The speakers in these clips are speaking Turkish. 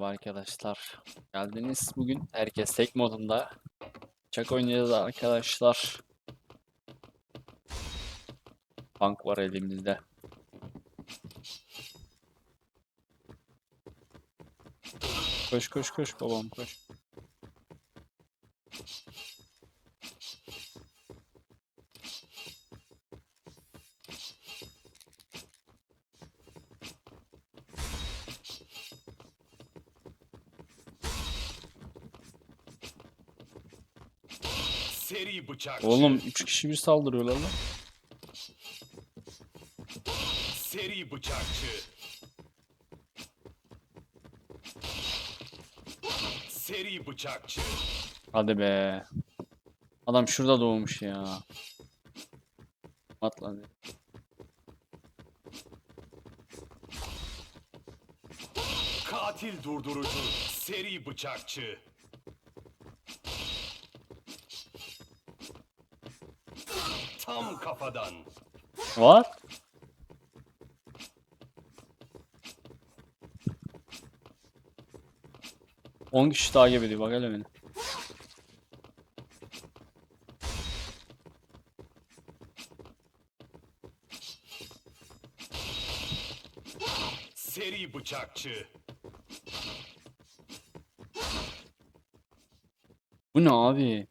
Merhaba arkadaşlar. Geldiniz. Bugün herkes tek modunda. Çak oynayacağız arkadaşlar. Bank var elimizde. Koş koş koş babam koş. Seri bıçakçı. Oğlum 3 kişi bir saldırıyorlar lan. Seri bıçakçı. Seri bıçakçı. Hadi be. Adam şurada doğmuş ya. Atladı. Katil durdurucu. Seri bıçakçı. Tam kafadan. Var. On kişi takip ediyor bak hele beni. Seri bıçakçı. Bu ne abi?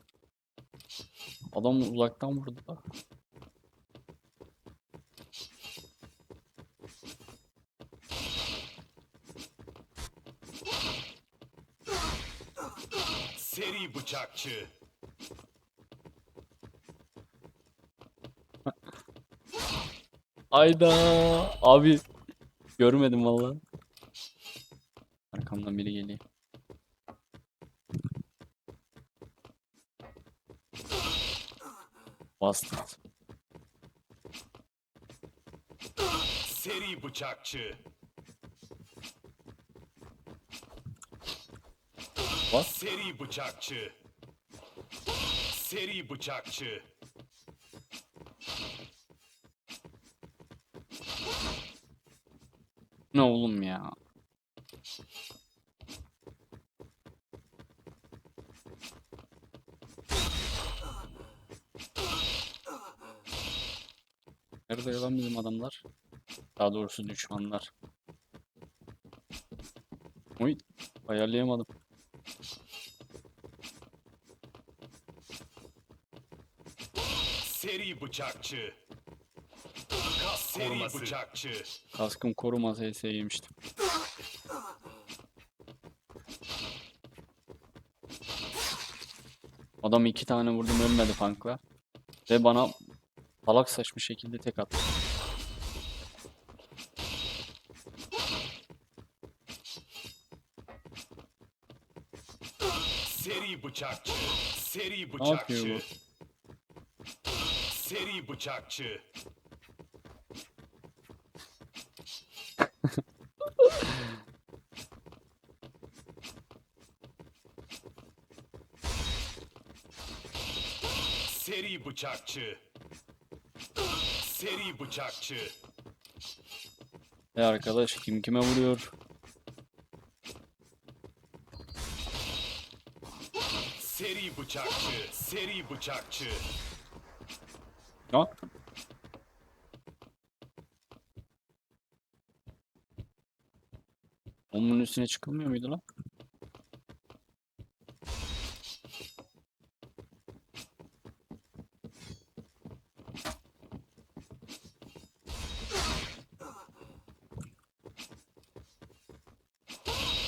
Adam uzaktan vurdu da. Seri bıçakçı. Ayda abi görmedim vallahi. Arkamdan biri geliyor. Bastard. Seri bıçakçı. What? Seri bıçakçı. Seri bıçakçı. Ne oğlum ya? Nerede lan bizim adamlar? Daha doğrusu düşmanlar. Oy, ayarlayamadım. Seri bıçakçı. Kas seri bıçakçı. Kaskım korumaz HS yemiştim. Adam iki tane vurdum ölmedi tankla. Ve bana salak saçma şekilde tek attı. Seri bıçakçı. Seri yapıyor bıçakçı. Seri bıçakçı. Seri bıçakçı. Seri bıçakçı. E arkadaş kim kime vuruyor? Seri bıçakçı. Seri bıçakçı. Ha? Onun üstüne çıkılmıyor muydu lan?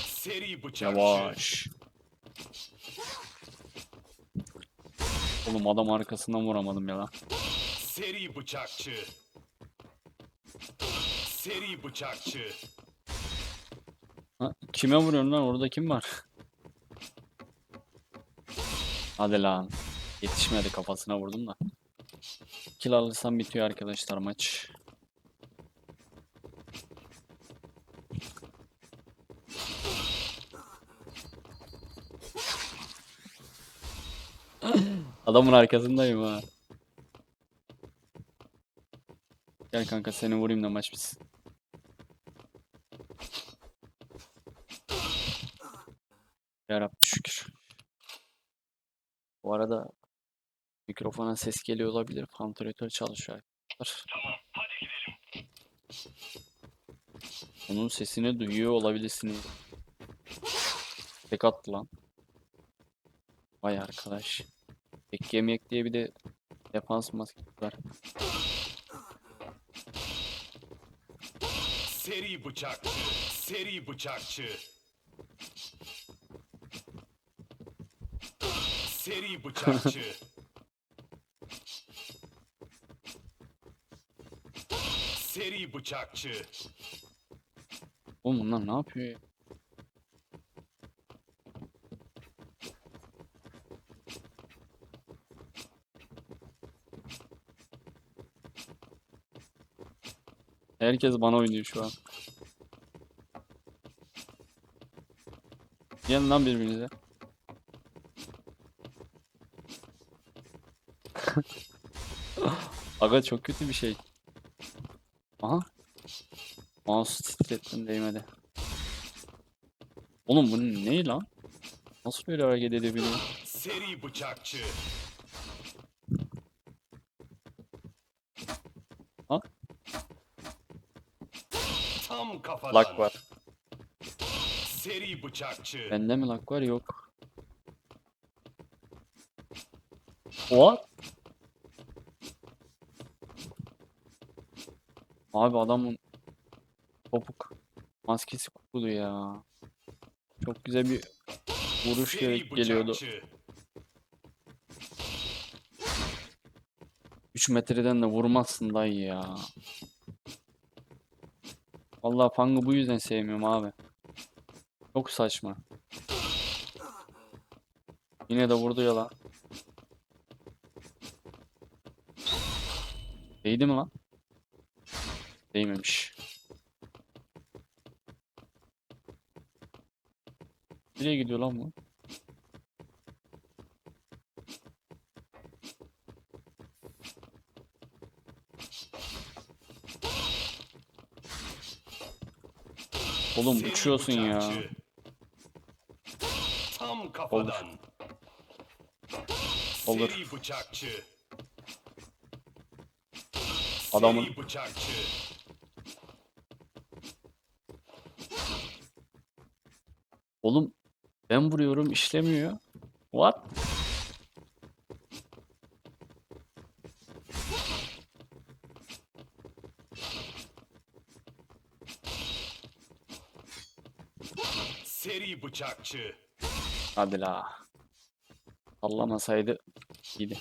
Seri bıçakçı. Yavaş. Oğlum adam arkasından vuramadım ya lan. Seri bıçakçı. Seri bıçakçı. Ha, kime vuruyorsun lan? Orada kim var? Hadi lan. Yetişmedi kafasına vurdum da. Kill alırsam bitiyor arkadaşlar maç. Adamın arkasındayım ha. Gel kanka seni vurayım da maç bitsin. şükür. Bu arada mikrofona ses geliyor olabilir. Vantilatör çalışıyor arkadaşlar. Onun sesini duyuyor olabilirsiniz. Tek attı lan. Vay arkadaş. Tek yemek diye bir de defans maskesi var. Seri bıçakçı. Seri bıçakçı. Seri bıçakçı. Seri bıçakçı. Oğlum bunlar ne yapıyor ya? Herkes bana oynuyor şu an. Gelin lan birbirinize. Aga çok kötü bir şey. Aha. Mouse titrettim değmedi. Oğlum bu ne lan? Nasıl böyle hareket edebiliyor? Seri bıçakçı. Ha? Tam kafadan. Lag var. Seri bıçakçı. Bende mi lag var? Yok. What? Abi adamın topuk maskesi kokulu ya. Çok güzel bir vuruş Seri gel- geliyordu. bıçakçı. 3 metreden de vurmazsın dayı ya. Vallahi Fang'ı bu yüzden sevmiyorum abi. Çok saçma. Yine de vurdu ya lan. Değdi mi lan? Değmemiş. Nereye gidiyor lan bu? Oğlum uçuyorsun ya. Tam kafadan. Olur. Seri bıçakçı. Adamın- Seri bıçakçı. Oğlum ben vuruyorum işlemiyor. What? Bıçakçı. Hadi la. Sallamasaydı iyiydi.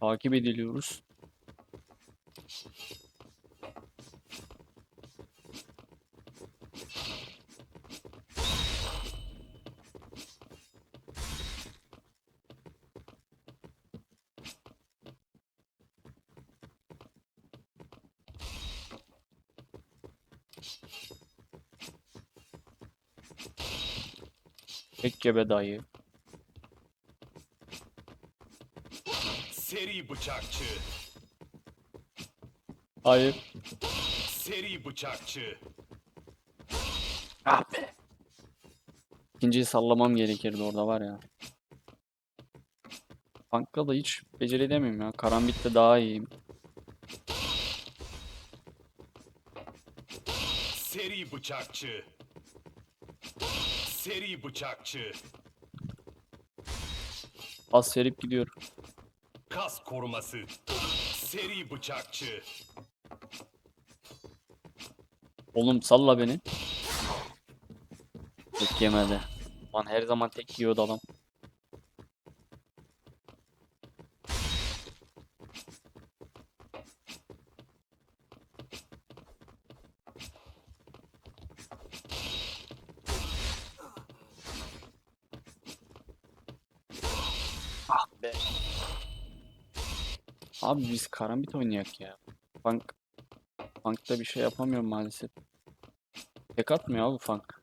Takip ediliyoruz. Tek gebe dayı. Seri bıçakçı. Hayır. Seri bıçakçı. Ah be. İkinciyi sallamam gerekirdi orada var ya. Tankla da hiç beceri edemiyorum ya. Karambitte daha iyiyim. Seri bıçakçı. Seri bıçakçı. Pas verip gidiyorum. Kas koruması. Seri bıçakçı. Oğlum salla beni. Tek yemedi. Lan her zaman tek yiyordu adam. Abi biz karambit oynayak ya. Bank Funk'ta bir şey yapamıyorum maalesef. Tek atmıyor abi Funk.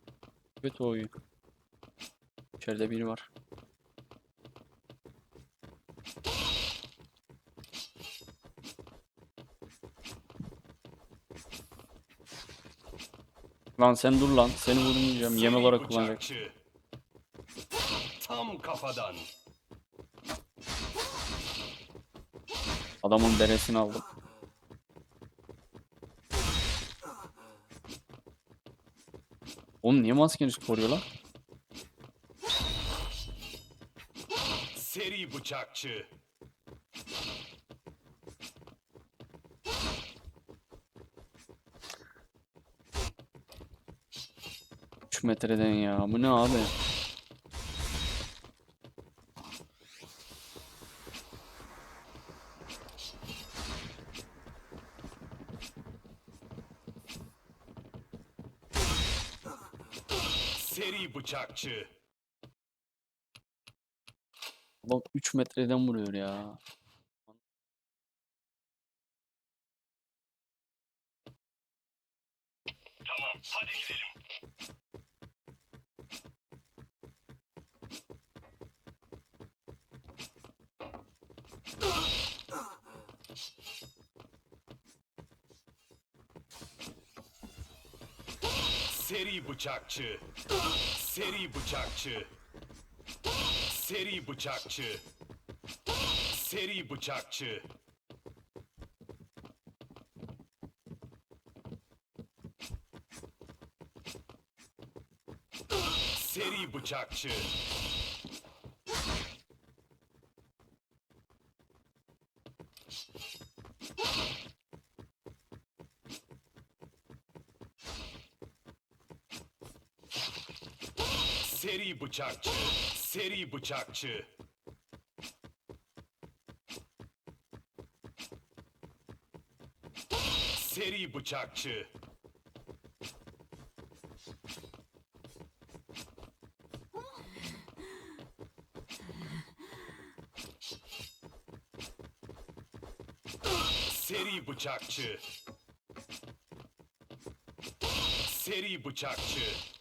Kötü oyun. İçeride biri var. Lan sen dur lan. Seni vurmayacağım. Yem olarak kullanacak. Tam kafadan. Adamın beresini aldım. Oğlum niye maskeni koruyor lan? Seri bıçakçı. Metreden ya. Bu ne abi? Seri bıçakçı. Bak 3 metreden vuruyor ya. Seri bıçakçı. Seri bıçakçı. Seri bıçakçı. Seri bıçakçı. Seri bıçakçı. Seri bıçakçı. Seri bıçakçı. Seri bıçakçı. Seri bıçakçı. Seri bıçakçı.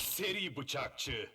Seri bıçakçı.